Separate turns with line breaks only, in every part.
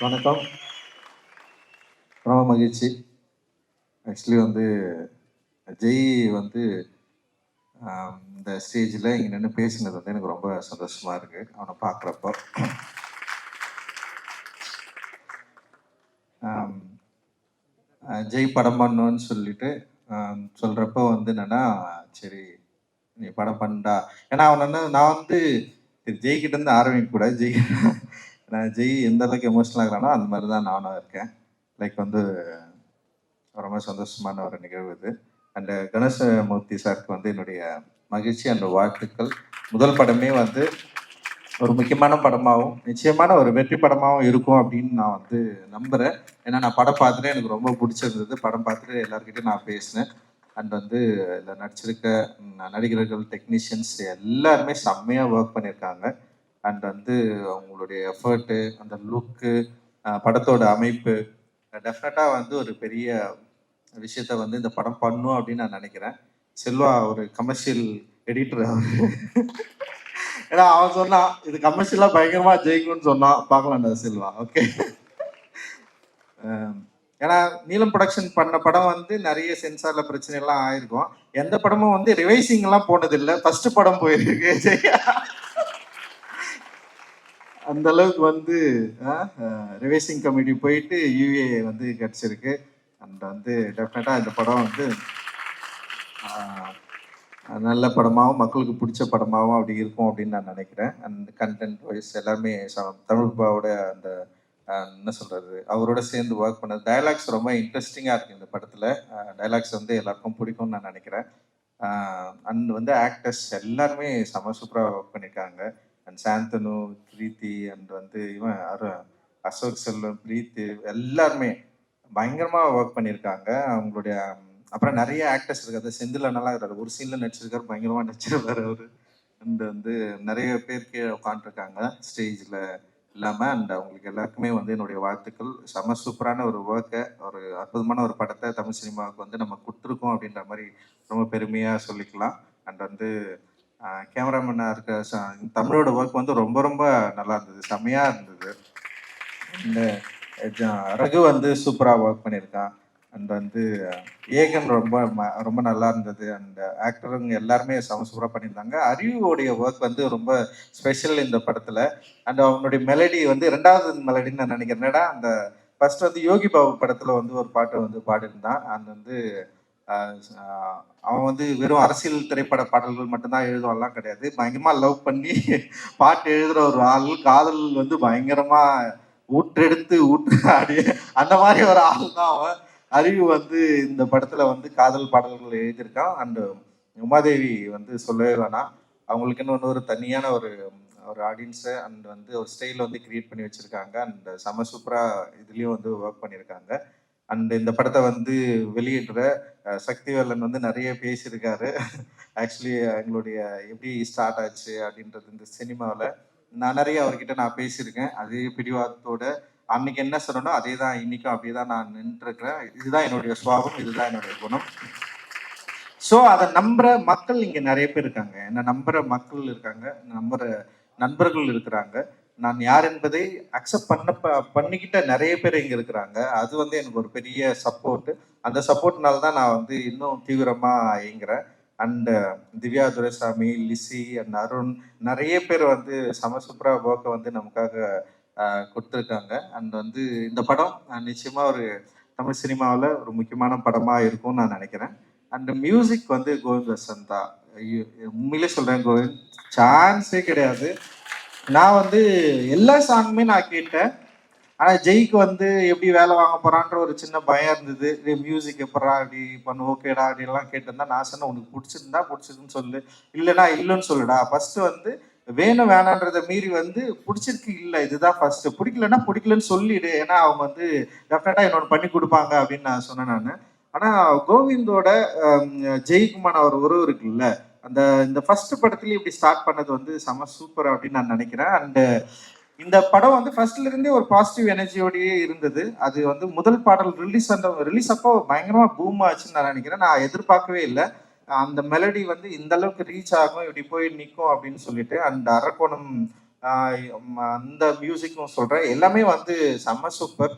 வணக்கம். ரொம்ப மகிழ்ச்சி. ஆக்சுவலி வந்து ஜெய் வந்து இந்த ஸ்டேஜில் இங்கே நின்று பேசினது வந்து எனக்கு ரொம்ப சந்தோஷமாக இருக்குது அவனை பார்க்குறப்போ ஜெய் படம் பண்ணோன்னு சொல்லிட்டு ஆம், வந்து என்னன்னா சரி நீ படம் பண்ணடா ஏன்னா அவன் வந்து நான் வந்து ஜெய்கிட்ட இருந்து ஆரம்பிக்க கூட ஜெய் நான் ஜெய் எந்த அளவுக்கு எமோஷனல் ஆகிறானோ அந்த மாதிரி தான் நானும் இருக்கேன். லைக் வந்து ரொம்ப சந்தோஷமான ஒரு நிகழ்வு இது. அண்ட் கணேசமூர்த்தி சாருக்கு வந்து என்னுடைய மகிழ்ச்சி அண்ட் வாழ்த்துக்கள். முதல் படமே வந்து ஒரு முக்கியமான படமாகவும் நிச்சயமான ஒரு வெற்றி படமாகவும் இருக்கும் அப்படின்னு நான் வந்து நம்புகிறேன் ஏன்னா நான் படம் பார்த்துட்டு எனக்கு ரொம்ப பிடிச்சிருந்தது. படம் பார்த்துட்டு எல்லாருக்கிட்டையும் நான் பேசினேன். அண்ட் வந்து இதில் நடிச்சிருக்க நடிகர்கள் டெக்னீஷியன்ஸ் எல்லாருமே செம்மையாக ஒர்க் பண்ணியிருக்காங்க. அண்ட் வந்து அவங்களுடைய எஃபர்ட்டு அந்த லுக்கு படத்தோட அமைப்பு டெஃபினட்டாக வந்து ஒரு பெரிய விஷயத்த வந்து இந்த படம் பண்ணும் அப்படின்னு நான் நினைக்கிறேன். செல்வா ஒரு கமர்ஷியல் எடிட்டர் அவர். ஏன்னா அவன் சொன்னான் இது கமர்ஷியலாக பயங்கரமாக ஜெயிக்கும்னு சொன்னான். பார்க்கலாம்டா செல்வா. ஓகே ஏன்னா நீலம் ப்ரொடக்ஷன் பண்ண படம் வந்து நிறைய சென்சாரில் பிரச்சனை எல்லாம் ஆயிருக்கும். எந்த படமும் வந்து ரிவைசிங்லாம் போனதில்லை. ஃபர்ஸ்ட் படம் போயிருக்கு. சரியா அந்த அளவுக்கு வந்து ரிவைசிங் கமிட்டி போயிட்டு யூஏ வந்து கிடச்சிருக்கு. அண்ட் வந்து டெஃபினட்டாக இந்த படம் வந்து நல்ல படமாகவும் மக்களுக்கு பிடிச்ச படமாகவும் அப்படி இருக்கும் அப்படின்னு நான் நினைக்கிறேன். அண்ட் கண்டென்ட் வைஸ் எல்லாமே ச- தமிழ் பாவோட அந்த என்ன சொல்கிறது அவரோட சேர்ந்து ஒர்க் பண்ண டயலாக்ஸ் ரொம்ப இன்ட்ரெஸ்டிங்காக இருக்குது இந்த படத்தில். டயலாக்ஸ் வந்து எல்லாருக்கும் பிடிக்கும்னு நான் நினைக்கிறேன். அண்ட் வந்து ஆக்டர்ஸ் எல்லாருமே செம சூப்பராக ஒர்க் பண்ணியிருக்காங்க அண்ட் சாந்தனு பிரீத்தி அண்ட் வந்து இவன் அரு அசோக் செல்வம் பிரீத்தி எல்லாருமே பயங்கரமாக ஒர்க் பண்ணியிருக்காங்க அவங்களுடைய அப்புறம் நிறைய ஆக்டர்ஸ் இருக்காது செந்தில் நல்லா இருக்காரு. ஒரு சீனில் நடிச்சிருக்காரு. பயங்கரமாக நடிச்சிருக்காரு அவர். அண்ட் வந்து நிறைய பேர் கீழே உட்காந்துருக்காங்க ஸ்டேஜில் இல்லாமல் அண்ட் அவங்களுக்கு எல்லாருக்குமே வந்து என்னுடைய வாழ்த்துக்கள். செம சூப்பரான ஒரு ஒர்க்கை ஒரு அற்புதமான ஒரு படத்தை தமிழ் சினிமாவுக்கு வந்து நம்ம கொடுத்துருக்கோம் அப்படின்ற மாதிரி ரொம்ப பெருமையாக சொல்லிக்கலாம். அண்ட் வந்து கேமராமேனாக இருக்க தமிழோட ஒர்க் வந்து ரொம்ப ரொம்ப நல்லா இருந்தது. செம்மையாக இருந்தது. இந்த ரகு வந்து சூப்பராக ஒர்க் பண்ணியிருக்கான். அண்ட் வந்து ஏகன் ரொம்ப ம- ரொம்ப நல்லா இருந்தது. அண்ட் ஆக்டருங்க எல்லாருமே செம சூப்பராக பண்ணியிருந்தாங்க. அறிவுடைய ஒர்க் வந்து ரொம்ப ஸ்பெஷல் இந்த படத்தில். அண்ட் அவனுடைய மெலடி வந்து ரெண்டாவது மெலடின்னு நான் நினைக்கிறேன். என்னடா அந்த ஃபர்ஸ்ட் வந்து யோகி பாபு படத்தில் வந்து ஒரு பாட்டு வந்து பாடியிருந்தான். அண்ட் வந்து Uh, அவன் வந்து வெறும் அரசியல் திரைப்பட பாடல்கள் மட்டும்தான் எழுதுவான்லாம் கிடையாது. பயங்கரமாக லவ் பண்ணி பாட்டு எழுதுகிற ஒரு ஆள் காதல் வந்து பயங்கரமாக ஊற்றெடுத்து ஊற்று ஆடி அந்த மாதிரி ஒரு ஆள் தான் அவன். அறிவு வந்து இந்த படத்தில் வந்து காதல் பாடல்கள் எழுதியிருக்கான். அண்டு உமாதேவி வந்து சொல்லவே வேணாம். அவங்களுக்குன்னு வந்து ஒரு தனியான ஒரு ஒரு ஆடியன்ஸை அண்ட் வந்து ஒரு ஸ்டைல் வந்து கிரியேட் பண்ணி வச்சுருக்காங்க. அண்ட் செம சூப்பராக இதுலேயும் வந்து ஒர்க் பண்ணியிருக்காங்க. அண்ட் இந்த படத்தை வந்து வெளியிடுற சக்திவேலன் வந்து நிறைய பேசியிருக்காரு. ஆக்சுவலி எங்களுடைய எப்படி ஸ்டார்ட் ஆச்சு அப்படின்றது இந்த சினிமாவில் நான் நிறைய அவர்கிட்ட நான் பேசியிருக்கேன். அதே பிடிவாதத்தோட அன்னைக்கு என்ன சொன்னனோ அதே தான் இன்னைக்கும் அப்படியே தான் நான் நின்றுருக்கிறேன். இதுதான் என்னுடைய சுவாபம் இதுதான் என்னுடைய குணம். ஸோ அதை நம்புற மக்கள் இங்கே நிறைய பேர் இருக்காங்க. என்ன நம்புற மக்கள் இருக்காங்க நம்புற நண்பர்கள் இருக்கிறாங்க. நான் யார் என்பதை அக்செப்ட் பண்ண ப- பண்ணிக்கிட்ட நிறைய பேர் இங்க இருக்கிறாங்க. அது வந்து எனக்கு ஒரு பெரிய சப்போர்ட் அந்த சப்போர்ட்னால தான் நான் வந்து இன்னும் தீவிரமா இயங்குறேன். And uh, Divya Duraisamy Lizzie and Arun நிறைய பேர் வந்து சம சூப்பரா ஒர்க்கை வந்து நமக்காக கொடுத்துருக்காங்க. அண்ட் வந்து இந்த படம் ஆஹ், நிச்சயமா ஒரு தமிழ் சினிமாவில் ஒரு முக்கியமான படமா இருக்கும்னு நான் நினைக்கிறேன். அண்ட் மியூசிக் வந்து கோவிந்த் வசந்தா ஐயோ, உண்மையிலே சொல்றேன் கோவிந்த். சான்ஸே கிடையாது. நான் வந்து எல்லா சாங்குமே நான் கேட்டேன். ஆனால் ஜெய்க்கு வந்து எப்படி வேலை வாங்க போறான்ற ஒரு சின்ன பயம் இருந்தது. மியூசிக் எப்படா அப்படி பண்ணு ஓகேடா அப்படி எல்லாம் கேட்டிருந்தா நான் சொன்னேன் உனக்கு பிடிச்சிருந்தா பிடிச்சிருக்குன்னு சொல்லு. இல்லைன்னா இல்லைன்னு சொல்லுடா. ஃபர்ஸ்ட் வந்து வேணும் வேணான்றத மீறி வந்து பிடிச்சிருக்கு இல்லை. இதுதான் ஃபர்ஸ்ட் பிடிக்கலன்னா பிடிக்கலன்னு சொல்லிடு. ஏன்னா அவங்க வந்து டெஃபினட்டா இன்னொன்று பண்ணி கொடுப்பாங்க அப்படின்னு நான் சொன்னேன் நான். ஆனா கோவிந்தோட ஹம், ஒரு அவர் உறவு இருக்குல்ல அந்த இந்த ஃபர்ஸ்ட் படத்துலயே இப்படி ஸ்டார்ட் பண்ணது வந்து செம சூப்பர் அப்படின்னு நான் நினைக்கிறேன். அண்ட் இந்த படம் வந்து ஃபர்ஸ்ட்ல இருந்தே ஒரு பாசிட்டிவ் எனர்ஜியோடயே இருந்தது. அது வந்து முதல் பாடல் ரிலீஸ் அந்த ரிலீஸ் அப்போ பயங்கரமா பூம் ஆச்சுன்னு நான் நினைக்கிறேன். நான் எதிர்பார்க்கவே இல்லை. அந்த மெலடி வந்து இந்த அளவுக்கு ரீச் ஆகும் இப்படி போய் நிற்கும் அப்படின்னு சொல்லிட்டு அண்ட் அரக்கோணம் அந்த மியூசிக்கும் சொல்கிறேன் எல்லாமே வந்து செம்ம சூப்பர்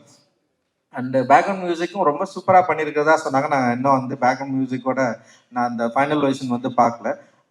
அண்டு பேக்ரவுண்ட் மியூசிக்கும் ரொம்ப சூப்பராக பண்ணியிருக்கிறதா சொன்னாங்க. நான் இன்னும் வந்து பேக்ரவுண்ட் மியூசிக்கோட நான் அந்த ஃபைனல் வெர்ஷன் வந்து பார்க்கல.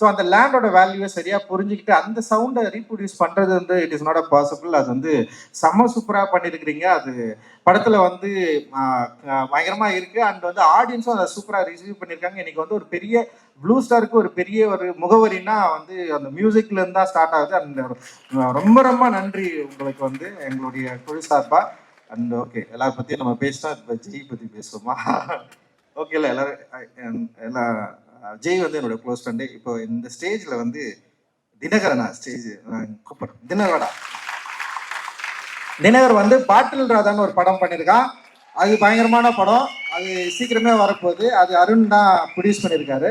ஸோ அந்த லேண்டோட வேல்யூவை சரியாக புரிஞ்சுக்கிட்டு அந்த சவுண்டை ரீப்ரொடியூஸ் பண்ணுறது வந்து it is not a possible அது வந்து செம்ம சூப்பராக பண்ணியிருக்கிறீங்க அது படத்தில் வந்து பயங்கரமாக இருக்குது அண்ட் வந்து ஆடியன்ஸும் அதை சூப்பராக ரிசீவ் பண்ணியிருக்காங்க இன்னைக்கு வந்து ஒரு பெரிய ப்ளூ ஸ்டாருக்கு ஒரு பெரிய ஒரு முகவரினா வந்து அந்த மியூசிக்லேருந்து தான் ஸ்டார்ட் ஆகுது. அண்ட் ரொம்ப ரொம்ப நன்றி உங்களுக்கு வந்து எங்களுடைய குழு சார்பாக அண்ட் ஓகே எல்லாரும் பற்றியும் நம்ம பேசினா இப்போ ஜெய் பற்றி பேசுவோமா? ஓகே இல்லை எல்லாரும் எல்லாம் ஜெய் வந்து என்னோட க்ளோஸ் ஃப்ரெண்டு இப்போ இந்த ஸ்டேஜில் வந்து தினகரனா? ஸ்டேஜ் கூப்பிட்றேன் தினகரடா? தினகர் வந்து பாட்டில் ராதான்னு ஒரு படம் பண்ணியிருக்கான் அது பயங்கரமான படம். அது சீக்கிரமே வரப்போகுது. அது அருண் தான் ப்ரொடியூஸ் பண்ணியிருக்காரு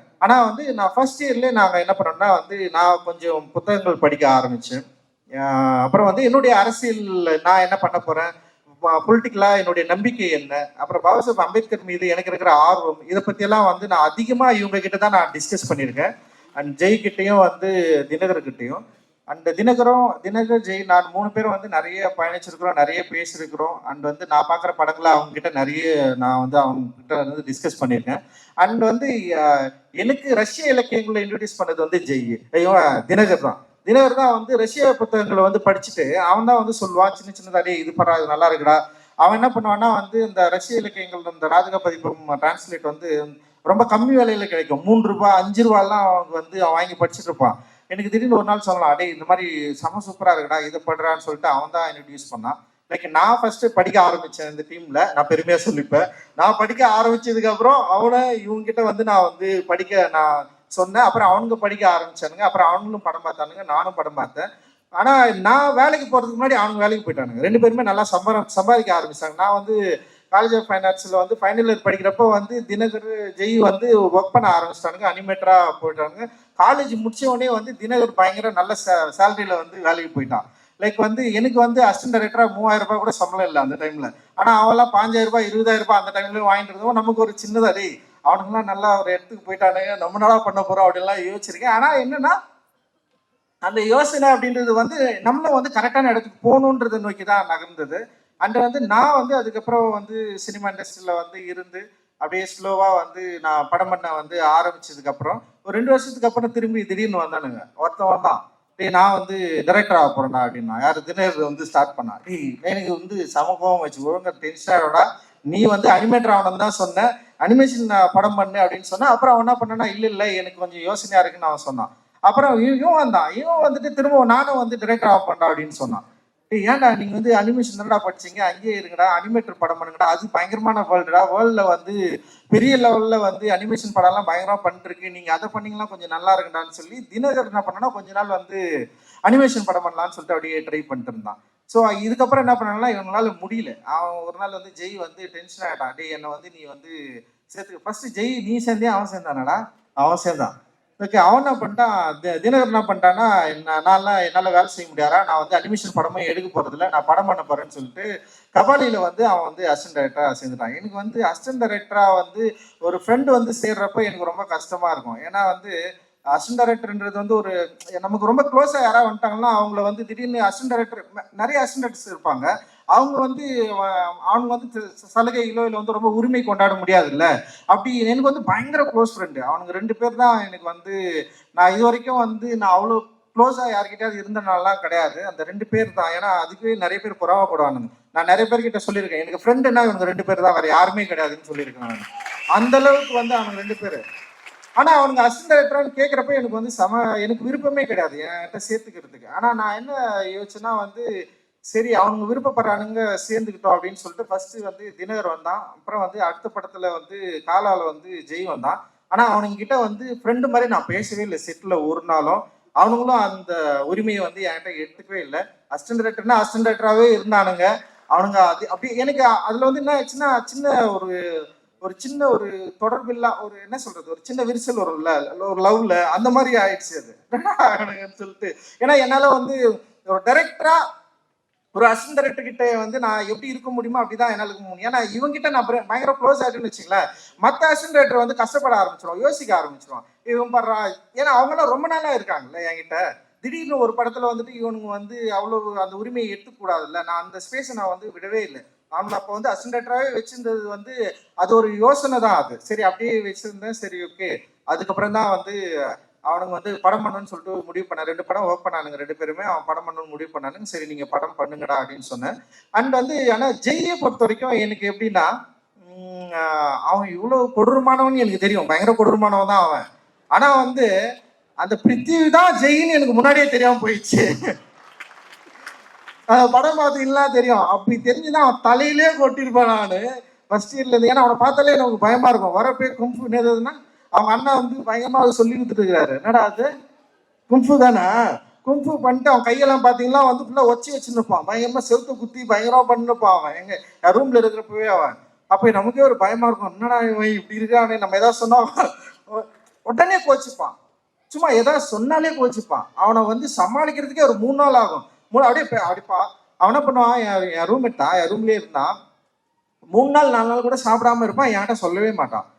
ஆனால் வந்து நான் ஃபர்ஸ்ட் இயர்லேயே நாங்கள் என்ன பண்ணோம்னா வந்து நான் கொஞ்சம் புத்தகங்கள் படிக்க ஆரம்பித்தேன் அப்புறம் வந்து என்னுடைய அரசியல் நான் என்ன பண்ண போகிறேன் பொலிட்டிக்கலாக என்னுடைய நம்பிக்கை என்ன? அப்புறம் பாபா சாஹிப் அம்பேத்கர் மீது எனக்கு இருக்கிற ஆர்வம் இதை பற்றியெல்லாம் வந்து நான் அதிகமாக இவங்க கிட்ட தான் நான் டிஸ்கஸ் பண்ணியிருக்கேன். அண்ட் ஜெய்கிட்டையும் வந்து தினகர்கிட்டையும். அந்த அண்ட் தினகரும் தினகர் ஜெய் நான் மூணு பேரும் வந்து நிறைய பயணிச்சிருக்கிறோம் நிறைய பேசியிருக்கிறோம். அண்ட் வந்து நான் பார்க்குற படங்களை அவங்க கிட்ட நிறைய நான் வந்து அவங்க கிட்ட வந்து டிஸ்கஸ் பண்ணியிருக்கேன். அண்ட் வந்து எனக்கு ரஷ்ய இலக்கியங்களை இன்ட்ரடியூஸ் பண்ணது வந்து ஜெய். ஐயோ தினகர் தான். தினகர் தான் வந்து ரஷ்ய புத்தகங்களை வந்து படிச்சுட்டு அவன் தான் வந்து சொல்லுவான் சின்ன சின்னதாலே இது பண்ணா இது நல்லா இருக்குடா. அவன் என்ன பண்ணுவான்னா வந்து இந்த ரஷ்ய இலக்கியங்கள் இந்த ராஜக பதிப்பம் டிரான்ஸ்லேட் வந்து ரொம்ப கம்மி விலையில கிடைக்கும். மூன்று ரூபாய் அஞ்சு ரூபாய்லாம் அவங்க வந்து அவன் வாங்கி படிச்சுட்டு இருப்பான். எனக்கு திடீர்னு ஒரு நாள் சொல்லலாம் அடே இந்த மாதிரி செம சூப்பரா இருக்குடா இதை படுறான்னு சொல்லிட்டு அவன் தான் இன்ட்ரடியூஸ் பண்ணான். லைக் நான் ஃபர்ஸ்ட் படிக்க ஆரம்பிச்சேன் இந்த டீம்ல நான் பெருமையா சொல்லிப்பேன். நான் படிக்க ஆரம்பிச்சதுக்கு அப்புறம் அவனை இவங்க கிட்ட வந்து நான் வந்து படிக்க நான் சொன்னேன். அப்புறம் அவனுங்க படிக்க ஆரம்பிச்சானுங்க. அப்புறம் அவனுங்களும் படம் பார்த்தானுங்க. நானும் படம் பார்த்தேன். ஆனா நான் வேலைக்கு போறதுக்கு முன்னாடி அவனுங்க வேலைக்கு போயிட்டானுங்க. ரெண்டு பேருமே நல்லா சம்பா சம்பாதிக்க ஆரம்பிச்சாங்க. நான் வந்து காலேஜ் ஆஃப் ஃபைன் ஆர்ட்ஸில் வந்து ஃபைனல் இயர் படிக்கிறப்போ வந்து தினகர் ஜெய் வந்து ஒர்க் பண்ண ஆரம்பிச்சிட்டானுங்க. அனிமேட்டராக போயிட்டாங்க காலேஜ் முடிச்ச உடனே வந்து தினகர் பயங்கர நல்ல சேலரியில் வந்து வேலைக்கு போயிட்டான். லைக் வந்து எனக்கு வந்து அசிஸ்டன்ட் டைரக்டரா மூவாயிரம் ரூபாய் கூட சம்பளம் இல்லை அந்த டைம்ல ஆனா அவெல்லாம் பாஞ்சாயிரம் ரூபாய் இருபதாயிரம் ரூபாய் அந்த டைம்ல வாங்கிட்டு இருந்தோம் நமக்கு ஒரு சின்னதா டேய் அவனுங்கெல்லாம் நல்லா ஒரு இடத்துக்கு போயிட்டானுங்க நம்ம நாளா பண்ண போறோம்? அப்படின்லாம் யோசிச்சிருக்கேன். ஆனா என்னன்னா அந்த யோசனை அப்படின்றது வந்து நம்மளும் வந்து கரெக்டான இடத்துக்கு போகணுன்றதை நோக்கி தான் நகர்ந்தது. அண்ட் வந்து நான் வந்து அதுக்கப்புறம் வந்து சினிமா இண்டஸ்ட்ரியில் வந்து இருந்து அப்படியே ஸ்லோவாக வந்து நான் படம் பண்ண வந்து ஆரம்பிச்சதுக்கப்புறம் ஒரு ரெண்டு வருஷத்துக்கு அப்புறம் திரும்பி திடீர்னு வந்தானுங்க. ஒருத்தன் வந்தான். டேய் நான் வந்து டைரக்டர் ஆக போறேன்டா அப்படின்னா யார் தினேர் வந்து ஸ்டார்ட் பண்ணா டேய் எனக்கு வந்து சமபவம் வச்சு ஒழுங்கா டென்ஷனாடா நீ வந்து அனிமேட்டர் ஆகணும் தான் சொன்ன அனிமேஷன் படம் பண்ணு அப்படின்னு சொன்னா அப்புறம் அவன் என்ன பண்ணனா இல்ல இல்ல எனக்கு கொஞ்சம் யோசனையா இருக்குன்னு அவன் சொன்னான். அப்புறம் இவன் வந்தான். இவன் வந்துட்டு திரும்ப நானும் வந்து டைரக்டர் ஆக பண்றா அப்படின்னு சொன்னான். ஏன்டா நீங்க வந்து அனிமேஷன் தானடா படிச்சீங்க? அங்கேயே இருங்கடா அனிமேட்டர் படம் பண்ணுங்கடா. அது பயங்கரமான வேர்ல்டுடா வேர்ல்ட்ல வந்து பெரிய லெவல்ல வந்து அனிமேஷன் படம்லாம் பயங்கரமா பண்ணிருக்கு நீங்க அதை பண்ணீங்கன்னா கொஞ்சம் நல்லா இருக்குடான்னு சொல்லி தினகர் என்ன பண்ணனா கொஞ்ச நாள் வந்து அனிமேஷன் படம் பண்ணலாம்னு சொல்லிட்டு அப்படியே ட்ரை பண்ணிட்டு இருந்தான். ஸோ இதுக்கப்புறம் என்ன பண்ணாங்கன்னா இவங்களால முடியல. அவன் ஒரு நாள் வந்து ஜெய் வந்து டென்ஷன் ஆகிட்டான் டே என்னை வந்து நீ வந்து சேர்த்து ஃபர்ஸ்ட் ஜெய் நீ சேர்ந்தே அவன் சேர்ந்தானடா. அவன் சேர்ந்தான். ஓகே அவன் என்ன பண்ணிட்டான்? தி- தினகர் என்ன பண்ணிட்டான்னா என்ன நான்லாம் என்னால் வேலை செய்ய முடியாதா? நான் வந்து அட்மிஷன் படமும் எடுக்க போகிறதில்ல நான் படம் பண்ண போகிறேன்னு சொல்லிட்டு கபாலியில் வந்து அவன் வந்து அசிஸ்டன்ட் டைரக்டராக சேர்ந்துட்டான். எனக்கு வந்து அசிஸ்டன்ட் டைரக்டராக வந்து ஒரு ஃப்ரெண்டு வந்து சேர்றப்ப எனக்கு ரொம்ப கஷ்டமாக இருக்கும். ஏன்னா வந்து அசிஸ்டன்ட் டைரக்டர்ன்றது வந்து ஒரு நமக்கு ரொம்ப க்ளோஸாக யாராவது வந்துட்டாங்கன்னா அவங்கள வந்து திடீர்னு அசிஸ்டன்ட் டைரக்டர் நிறைய அசிஸ்டன்ட் டைரக்டர்ஸ் இருப்பாங்க. அவங்க வந்து அஹ், அவங்க வந்து சலுகைகளோ இல்லை வந்து ரொம்ப உரிமை கொண்டாட முடியாதுல்ல. அப்படி எனக்கு வந்து பயங்கர க்ளோஸ் ஃப்ரெண்டு அவனுக்கு ரெண்டு பேர் தான் எனக்கு வந்து நான் இது வரைக்கும் வந்து நான் அவ்வளோ க்ளோஸாக யார்கிட்டயாவது இருந்தனாலாம் கிடையாது. அந்த ரெண்டு பேர் தான். ஏன்னா அதுக்கே நிறைய பேர் புறாவப்படுவானுங்க நான் நிறைய பேர்கிட்ட சொல்லியிருக்கேன் எனக்கு ஃப்ரெண்டுன்னா இவங்க ரெண்டு பேர் தான். வேறு யாருமே கிடையாதுன்னு சொல்லியிருக்கேன் நான். அந்த அளவுக்கு வந்து அவனுங்க ரெண்டு பேர். ஆனால் அவனுங்க அசிஸ்டன்ட் கேட்குறப்ப எனக்கு வந்து சம எனக்கு விருப்பமே கிடையாது. என்கிட்ட சேர்த்துக்கிறதுக்கு. ஆனால் நான் என்ன யோசிச்சேன்னா வந்து சரி அவனுங்க விருப்பப்படுறானுங்க சேர்ந்துக்கிட்டோம் அப்படின்னு சொல்லிட்டு ஃபர்ஸ்ட் வந்து தினகர் வந்தான். அப்புறம் வந்து அடுத்த படத்துல வந்து காலால வந்து ஜெய் வந்தான். ஆனா அவனுங்க கிட்ட வந்து ஃப்ரெண்டு மாதிரி நான் பேசவே இல்லை. செட்டில் ஒரு நாளும் அவனுங்களும் அந்த உரிமையை வந்து என்கிட்ட எடுத்துக்கவே இல்லை. அசிஸ்டன்ட் டைரக்டர்னா அசிஸ்டன்ட் டைரக்டராகவே இருந்தானுங்க. அவனுங்க அது அப்படி எனக்கு அதுல வந்து என்ன ஆச்சுன்னா சின்ன ஒரு ஒரு சின்ன ஒரு தொடர்பில்லா ஒரு என்ன சொல்றது ஒரு சின்ன விரிசல் வரும்ல ஒரு லவ்ல அந்த மாதிரி ஆயிடுச்சு அது. சொல்லிட்டு. ஏன்னா என்னால வந்து ஒரு டைரக்டரா ஒரு அசிஸ்டன்ட் கிட்ட வந்து நான் எப்படி இருக்க முடியுமோ அப்படிதான் என்னால இருக்க முடியும். ஏன்னா இவங்கிட்ட நான் பயங்கர க்ளோஸ் ஆகிட்டுன்னு வச்சுங்களேன் மற்ற அசிஸ்டன்ட் வந்து கஷ்டப்பட ஆரம்பிச்சிடும் யோசிக்க ஆரம்பிச்சிடும் இவன் படுறா ஏன்னா அவங்களாம் ரொம்ப நாளா இருக்காங்கல்ல என்கிட்ட. திடீர்னு ஒரு படத்துல வந்துட்டு இவனுங்க வந்து அவ்வளவு அந்த உரிமையை எடுத்துக்கூடாதுல்ல. நான் அந்த ஸ்பேஸை நான் வந்து விடவே இல்லை. அவனை அப்போ வந்து அசிஸ்டன்ட் வச்சிருந்தது வந்து அது ஒரு யோசனை தான் அது. சரி அப்படியே வச்சிருந்தேன். சரி ஓகே அதுக்கப்புறம் தான் வந்து அவனுங்க வந்து படம் பண்ணணும்னு சொல்லிட்டு முடிவு பண்ண ரெண்டு படம் ஒர்க் பண்ணானுங்க ரெண்டு பேருமே. அவன் படம் பண்ணணும்னு முடிவு பண்ணானுங்க. சரி நீங்க படம் பண்ணுங்கடா அப்படின்னு சொன்னேன். அண்ட் வந்து ஆனா ஜெய்யை பொறுத்த வரைக்கும் எனக்கு எப்படின்னா அவன் இவ்வளவு கொடூரமானவன் எனக்கு தெரியும். பயங்கர கொடூரமானவன் தான் அவன். ஆனா வந்து அந்த பிரித்திவி தான் ஜெயின்னு எனக்கு முன்னாடியே தெரியாம போயிடுச்சு. படம் பார்த்தீங்கன்னா தெரியும். அப்படி தெரிஞ்சுதான் அவன் தலையிலே கொட்டிருப்பான் நான். ஃபர்ஸ்ட் இயர்ல இருந்து. ஏன்னா அவனை பார்த்தாலே எனக்கு பயமா இருக்கும். வரப்பே கும்பு என்னதுன்னா அவங்க அண்ணா வந்து பயங்கரமா அதை சொல்லி கொடுத்துட்டு என்னடா அது? கும்ஃபு தானே? கும்ஃபு பண்ணிட்டு அவன் கையெல்லாம் பார்த்தீங்கன்னா வந்து ஃபுல்லாக ஒச்சி வச்சுருப்பான் பயங்கரமாக செவுத்து குத்தி பயங்கரமாக பண்ணிருப்பான் அவன். எங்கள் என் இருக்கிறப்பவே அவன். அப்போ நமக்கே ஒரு பயமா இருக்கும். என்னடா இவன் இப்படி இருக்கானே? நம்ம எதாவது சொன்னா உடனே கோச்சிப்பான். சும்மா எதாவது சொன்னாலே கோச்சிப்பான். அவனை வந்து சமாளிக்கிறதுக்கே ஒரு மூணு நாள் ஆகும். மூணு அப்படியே பே- அப்படிப்பா அவன் என்ன பண்ணுவான்? என் என் ரூம்மேட் என் ரூம்லேயே இருந்தான். மூணு நாள் நாலு நாள் கூட சாப்பிடாம இருப்பான். என்கிட்ட சொல்லவே மாட்டான்.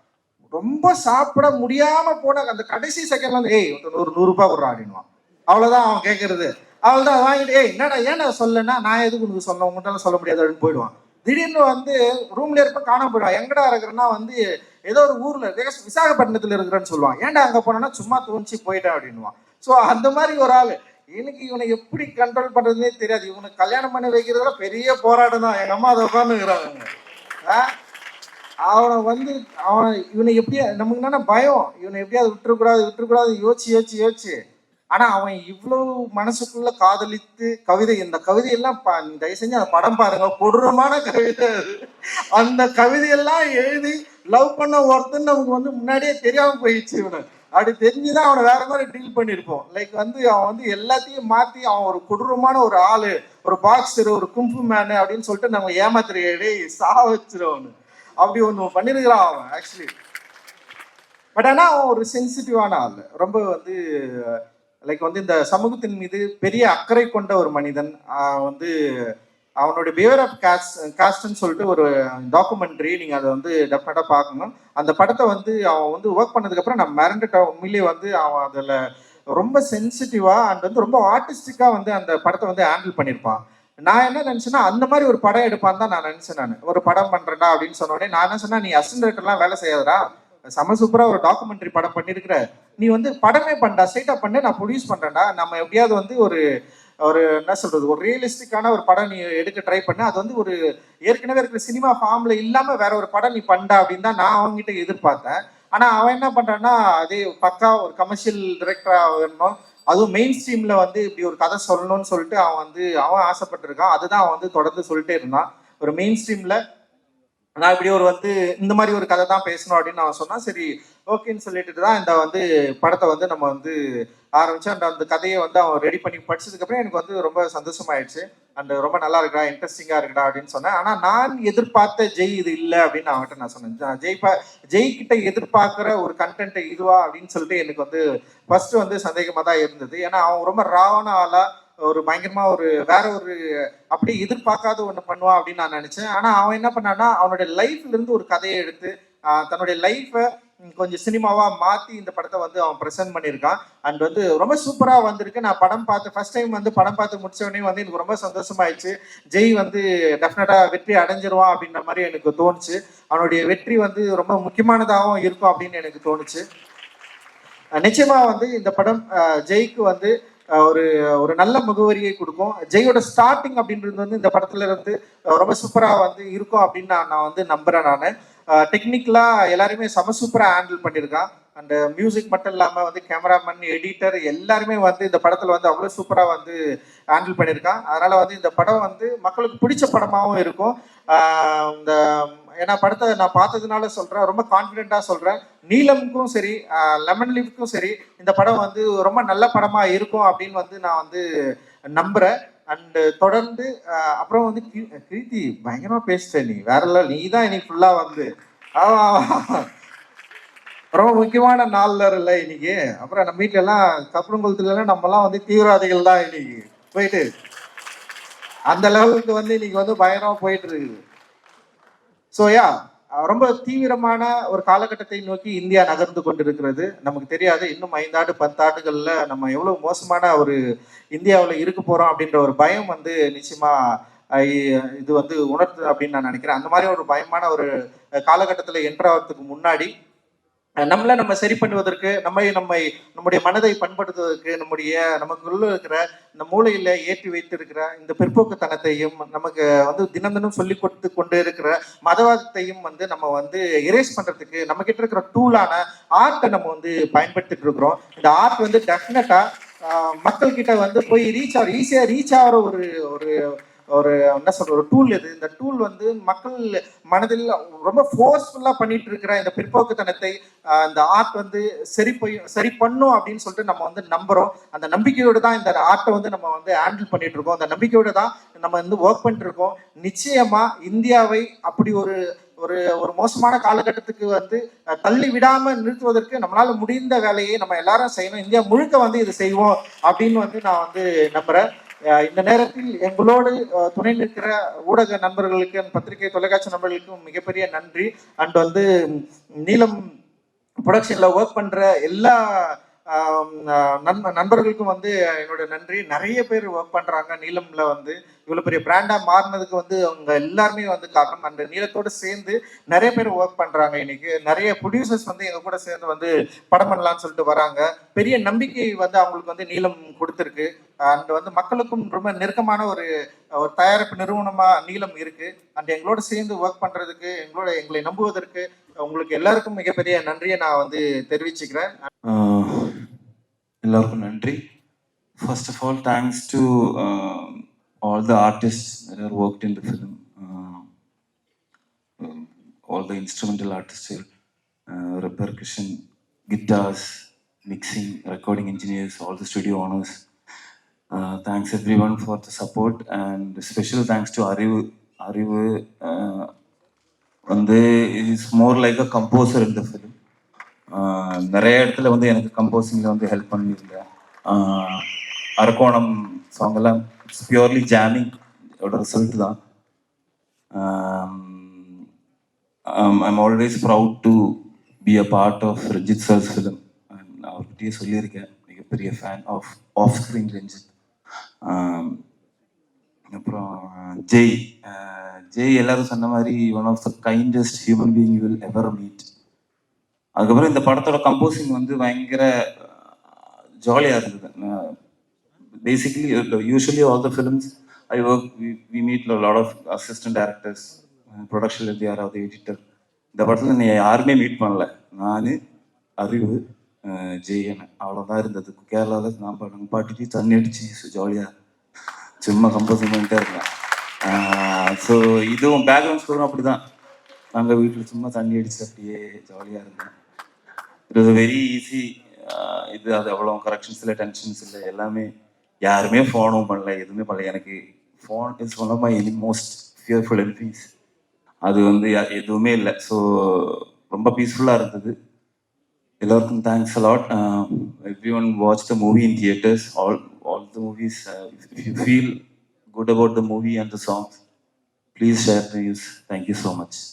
ரொம்ப சாப்பிட முடியாம போன அந்த கடைசி செகண்ட்ல வந்து ஏய் ஒரு நூறு ரூபாய் கொடுறா அப்படின்வான் அவ்வளவுதான் அவன் கேட்கறது அவ்வளவுதான் வாங்கிட்டு ஏய் என்னடா ஏன்டா சொல்லனா நான் எதுக்கு உனக்கு சொல்ல உங்கள்கிட்ட சொல்ல முடியாது அப்படின்னு போயிடுவான். திடீர்னு வந்து ரூம்ல இருப்ப காணாம போயிடுவான். எங்கடா இருக்கிறேன்னா வந்து ஏதோ ஒரு ஊர்ல விசாகப்பட்டினத்துல இருக்கிறேன்னு சொல்லுவான். ஏன்டா அங்க போனா சும்மா தோணுச்சு போயிட்டேன் அப்படின்னுவான். ஸோ அந்த மாதிரி ஒரு ஆள். எனக்கு இவனை எப்படி கண்ட்ரோல் பண்றதுன்னே தெரியாது. இவனுக்கு கல்யாணம் பண்ணி வைக்கிறதுல பெரிய போராட்டம் தான் எங்க அம்மா அதை உட்காந்துக்கிறாங்க அவனை வந்து அவன் இவனை எப்படி நமக்கு என்னன்னா பயம். இவனை எப்படியாவது விட்டுறக்கூடாது விட்டுறக்கூடாது யோசிச்சு யோசிச்சு யோசிச்சு. ஆனா அவன் இவ்வளவு மனசுக்குள்ள காதலித்து கவிதை இந்த கவிதையெல்லாம் பா நீ தயவு செஞ்சு அந்த படம் பாருங்க. கொடூரமான கவிதை அது. அந்த கவிதையெல்லாம் எழுதி லவ் பண்ண ஒருத்தன் நமக்கு வந்து முன்னாடியே தெரியாம போயிடுச்சு இவனை. அப்படி தெரிஞ்சுதான் அவனை வேற மாதிரி டீல் பண்ணியிருப்போம். லைக் வந்து அவன் வந்து எல்லாத்தையும் மாத்தி அவன் ஒரு கொடூரமான ஒரு ஆளு ஒரு பாக்ஸர் ஒரு கும்பு மேனு அப்படின்னு சொல்லிட்டு நம்ம ஏமாத்துறே சா வச்சிருவனு அப்படி ஒன்று பண்ணிருக்கிறான் அவன் ஆக்சுவலி பட் ஆனால் அவன் ஒரு சென்சிட்டிவான ஆள். ரொம்ப வந்து லைக் வந்து இந்த சமூகத்தின் மீது பெரிய அக்கறை கொண்ட ஒரு மனிதன். வந்து அவனுடைய பியர் ஆஃப் காஸ்ட் காஸ்ட்னு சொல்லிட்டு ஒரு டாக்குமெண்ட்ரி நீங்கள் அதை வந்து டெஃபினட்டாக பார்க்கணும். அந்த படத்தை வந்து அவன் வந்து ஒர்க் பண்ணதுக்கப்புறம் நான் மிரண்டுட்டேன் உண்மையிலேயே வந்து அவன் அதில் ரொம்ப சென்சிட்டிவாக அண்ட் வந்து ரொம்ப ஆர்டிஸ்டிக்காக வந்து அந்த படத்தை வந்து ஹேண்டில் பண்ணியிருப்பான். நான் என்ன நினச்சேன்னா அந்த மாதிரி ஒரு படம் எடுப்பான்னு தான் நான் நினச்சேன் நான். ஒரு படம் பண்ணுறேன்டா அப்படின்னு சொன்ன உடனே நான் என்ன சொன்னா நீ அசிஸ்டன்ட்லாம் வேலை செய்யாதடா. செம சூப்பரா ஒரு டாக்குமெண்ட்ரி படம் பண்ணிருக்கிற. நீ வந்து படமே பண்ணா ஸ்ட்ரைட்டா பண்ணு நான் ப்ரொடியூஸ் பண்றேன்டா. நம்ம எப்படியாவது வந்து ஒரு ஒரு என்ன சொல்றது ஒரு ரியலிஸ்டிக்கான ஒரு படம் நீ எடுக்க ட்ரை பண்ண. அது வந்து ஒரு ஏற்கனவே இருக்கிற சினிமா ஃபார்ம்ல இல்லாம வேற ஒரு படம் நீ பண்ணா அப்படின்னு தான் நான் அவங்ககிட்ட எதிர்பார்த்தேன். ஆனா அவன் என்ன பண்றான்னா அதே பக்கா ஒரு கமர்ஷியல் டிரெக்டரா வரணும் அதுவும் மெயின் ஸ்ட்ரீம்ல வந்து இப்படி ஒரு கதை சொல்லணும்னு சொல்லிட்டு அவன் வந்து அவன் ஆசைப்பட்டிருக்கான். அதுதான் அவன் வந்து தொடர்ந்து சொல்லிட்டே இருந்தான். ஒரு மெயின் ஸ்ட்ரீம்ல நான் இப்படி ஒரு வந்து இந்த மாதிரி ஒரு கதை தான் பேசணும் அப்படின்னு நான் சொன்னா சரி ஓகேன்னு சொல்லிட்டு தான் இந்த வந்து படத்தை வந்து நம்ம வந்து ஆரம்பிச்சு அந்த அந்த கதையை வந்து அவன் ரெடி பண்ணி படிச்சதுக்கப்புறம் எனக்கு வந்து ரொம்ப சந்தோஷமாயிடுச்சு. அண்ட் ரொம்ப நல்லா இருக்கா இன்ட்ரெஸ்டிங்காக இருக்கா அப்படின்னு சொன்னேன். ஆனால் நான் எதிர்பார்த்த ஜெய் இது இல்லை அப்படின்னு அவன்கிட்ட நான் சொன்னேன். ஜெய் பா ஜெய் கிட்ட எதிர்பார்க்குற ஒரு கண்டென்ட் இதுவா அப்படின்னு சொல்லிட்டு எனக்கு வந்து ஃபர்ஸ்ட் வந்து சந்தேகமாக தான் இருந்தது. ஏன்னா அவன் ரொம்ப ராவண ஆளாக ஒரு பயங்கரமா ஒரு வேற ஒரு அப்படியே எதிர்பார்க்காத ஒன்று பண்ணுவான் அப்படின்னு நான் நினைச்சேன். ஆனா அவன் என்ன பண்ணான்னா அவனுடைய லைஃப்ல இருந்து ஒரு கதையை எடுத்து தன்னுடைய லைஃபை கொஞ்சம் சினிமாவா மாத்தி இந்த படத்தை வந்து அவன் ப்ரெசென்ட் பண்ணியிருக்கான். அண்ட் வந்து ரொம்ப சூப்பரா வந்திருக்கு. நான் படம் பார்த்து ஃபர்ஸ்ட் டைம் வந்து படம் பார்த்து முடிச்சவனே வந்து எனக்கு ரொம்ப சந்தோஷமாயிடுச்சு. ஜெய் வந்து டெஃபினட்டா வெற்றி அடைஞ்சிருவான் அப்படின்ற மாதிரி எனக்கு தோணுச்சு. அவனுடைய வெற்றி வந்து ரொம்ப முக்கியமானதாகவும் இருக்கும் அப்படின்னு எனக்கு தோணுச்சு. நிச்சயமா வந்து இந்த படம் ஜெய்க்கு வந்து ஒரு ஒரு நல்ல முகவரியை கொடுக்கும். ஜெயோட ஸ்டார்டிங் அப்படின்றது வந்து இந்த படத்துல இருந்து ரொம்ப சூப்பரா வந்து இருக்கும் அப்படின்னு நான் நான் வந்து நம்புறேன் நான். டெக்னிக்கலா எல்லாருமே செம சூப்பரா ஹேண்டில் பண்ணியிருக்கான். அந்த மியூசிக் மட்டும் இல்லாமல் வந்து கேமராமேன் எடிட்டர் எல்லாருமே வந்து இந்த படத்தில் வந்து அவ்வளோ சூப்பராக வந்து ஹேண்டில் பண்ணியிருக்கான் அதனால் வந்து இந்த படம் வந்து மக்களுக்கு பிடிச்ச படமாகவும் இருக்கும். இந்த ஏன்னா படத்தை நான் பார்த்ததுனால சொல்கிறேன் ரொம்ப கான்ஃபிடெண்ட்டாக சொல்கிறேன் நீலமுக்கும் சரி லெமன் லீஃப்க்கும் சரி இந்த படம் வந்து ரொம்ப நல்ல படமாக இருக்கும் அப்படின்னு வந்து நான் வந்து நம்புகிறேன் அண்ட் தொடர்ந்து அப்புறம் வந்து கீர்த்தி பயங்கரமா பேசிட்ட நீ. வேற இல்லை நீ தான் இன்னைக்கு ஃபுல்லா வந்து. ஆமா ஆமா. ரொம்ப முக்கியமான நாளில் இல்லை இன்னைக்கு. அப்புறம் நம்ம வீட்ல எல்லாம் கப்பலங்குளத்துல எல்லாம் நம்ம எல்லாம் வந்து தீவிரவாதிகள் தான் இன்னைக்கு. போயிட்டு. அந்த லெவலுக்கு வந்து இன்னைக்கு வந்து பயங்கரமா போயிட்டு இருக்குது. ஸோ யா ரொம்ப தீவிரமான ஒரு காலகட்டத்தை நோக்கி இந்தியா நகர்ந்து கொண்டிருக்கிறது. நமக்கு தெரியாது. இன்னும் ஐந்தாண்டு பத்தாண்டுகளில் நம்ம எவ்வளவு மோசமான ஒரு இந்தியாவில் இருக்க போறோம் அப்படின்ற ஒரு பயம் வந்து நிச்சயமா இது வந்து உணர்த்து அப்படின்னு நான் நினைக்கிறேன். அந்த மாதிரி ஒரு பயமான ஒரு காலகட்டத்தில் என்ட்ராகிறதுக்கு முன்னாடி நம்மளை நம்ம சரி பண்ணுவதற்கு நம்மை நம்மை நம்முடைய மனதை பண்படுத்துவதற்கு நம்முடைய நமக்குள்ள இருக்கிற இந்த மூளையில ஏற்றி வைத்திருக்கிற இந்த பிற்போக்குத்தனத்தையும் நமக்கு வந்து தினம் தினம் சொல்லி கொடுத்து கொண்டு இருக்கிற மதவாதத்தையும் வந்து நம்ம வந்து எரேஸ் பண்றதுக்கு நம்ம கிட்ட இருக்கிற டூலான ஆர்ட்டை நம்ம வந்து பயன்படுத்திட்டு இருக்கிறோம். இந்த ஆர்ட் வந்து டெஃபினட்டா மக்கள் கிட்ட வந்து போய் ரீச் ஆகிற ஈஸியா ரீச் ஆகிற ஒரு ஒரு ஒரு என்ன சொல்ற ஒரு டூல் இது. இந்த டூல் வந்து மக்கள் மனதில் ரொம்ப ஃபோர்ஸ்ஃபுல்லா பண்ணிட்டு இருக்கிற இந்த பிற்போக்குத்தனத்தை இந்த ஆர்ட் வந்து சரி போய் சரி பண்ணும் அப்படின்னு சொல்லிட்டு நம்ம வந்து நம்புறோம். அந்த நம்பிக்கையோடு தான் இந்த ஆர்ட்டை வந்து நம்ம வந்து ஹேண்டில் பண்ணிட்டு இருக்கோம் அந்த நம்பிக்கையோடு தான் நம்ம வந்து ஒர்க் பண்ணிட்டு இருக்கோம் நிச்சயமா இந்தியாவை அப்படி ஒரு ஒரு ஒரு மோசமான காலகட்டத்துக்கு வந்து தள்ளி விடாம நிறுத்துவதற்கு நம்மளால முடிந்த வேலையை நம்ம எல்லாரும் செய்யணும். இந்தியா முழுக்க வந்து இது செய்வோம் அப்படின்னு வந்து நான் வந்து நம்புறேன். இந்த நேரத்தில் எங்களோடு துணை நிற்கிற ஊடக நண்பர்களுக்கு பத்திரிகை தொலைக்காட்சி நண்பர்களுக்கும் மிகப்பெரிய நன்றி. அண்ட் வந்து நீளம் நீலம் ப்ரொடக்ஷன்ல ஒர்க் பண்ற எல்லா நண்ப- நண்பர்களுக்கும் வந்து என்னோட நன்றி. நிறைய பேர் ஒர்க் பண்றாங்க நீலம்ல வந்து. இவ்வளவு பெரிய பிராண்டா மாறினதுக்கு வந்து அவங்க எல்லாருமே வந்து காரணம். அந்த நீளத்தோடு சேர்ந்து நிறைய பேர் ஒர்க் பண்றாங்க இன்னைக்கு. நிறைய ப்ரொடியூசர்ஸ் வந்து எங்க கூட சேர்ந்து வந்து படம் பண்ணலாம்னு சொல்லிட்டு வராங்க. பெரிய நம்பிக்கை வந்து அவங்களுக்கு வந்து நீளம் கொடுத்துருக்கு. அண்ட் வந்து மக்களுக்கும் ரொம்ப நெருக்கமான ஒரு ஒரு தயாரிப்பு நிறுவனமா நீளம் இருக்கு. அண்ட் எங்களோட சேர்ந்து ஒர்க் பண்றதுக்கு எங்களோட எங்களை நம்புவதற்கு உங்களுக்கு எல்லாருக்கும் மிகப்பெரிய நன்றியை நான் வந்து தெரிவிச்சுக்கிறேன்.
எல்லாருக்கும் நன்றி first of all thanks to all the artist are worked in the film all the instrumental artist percussion guitars mixing recording engineers all the studio owners thanks everyone for the support and special thanks to Arivu Arivu ah வந்து is more like a composer in the film நிறைய இடத்துல வந்து எனக்கு கம்போசிங்கில் வந்து help பண்ணியிருந்தேன். Arakkonam song எல்லாம் purely jamming ஓட result தான். I'm always proud to be a part of Ranjith sir's film அவர்கிட்டயே சொல்லியிருக்கேன். மிகப்பெரிய fan of of screen Ranjith. அப்புறம் ஜெய் ஜெய் எல்லாரும் சொன்ன மாதிரி one of the kindest human being will ever meet அதுக்கப்புறம் இந்த படத்தோட கம்போசிங் வந்து பயங்கர ஜாலியாக இருந்தது. Basically usually all the films I work we meet lot of assistant directors production இருந்து யாராவது எடிட்டர் இந்த படத்தில் நீ யாருமே மீட் பண்ணல. நான் அறிவு ஜெயன் அவ்வளோதான் இருந்தது. கேரளாவில் நான் பாட்டு பாட்டிட்டு தண்ணி அடிச்சு ஜாலியாக சும்மா கம்போசிங் பண்ணிட்டே இருந்தேன். ஸோ இதுவும் பேக்ரவுண்ட் ஸ்கோரும் அப்படி தான் நாங்கள் வீட்டில் சும்மா தண்ணி அடிச்சு அப்படியே ஜாலியாக இருந்தோம். இட் வாஸ் வெரி ஈஸி இது அது அவ்வளோ கரெக்ஷன்ஸ் இல்லை டென்ஷன்ஸ் இல்லை எல்லாமே யாருமே ஃபோனும் பண்ணல எதுவுமே பண்ணல. எனக்கு phone is one of my any most fearful anythings அது வந்து எதுவுமே இல்லை. ஸோ ரொம்ப பீஸ்ஃபுல்லாக இருந்தது. எல்லாருக்கும் thanks a lot everyone watch the movie in theatres all all the movies if you feel good about the movie and the songs please share the use thank you so much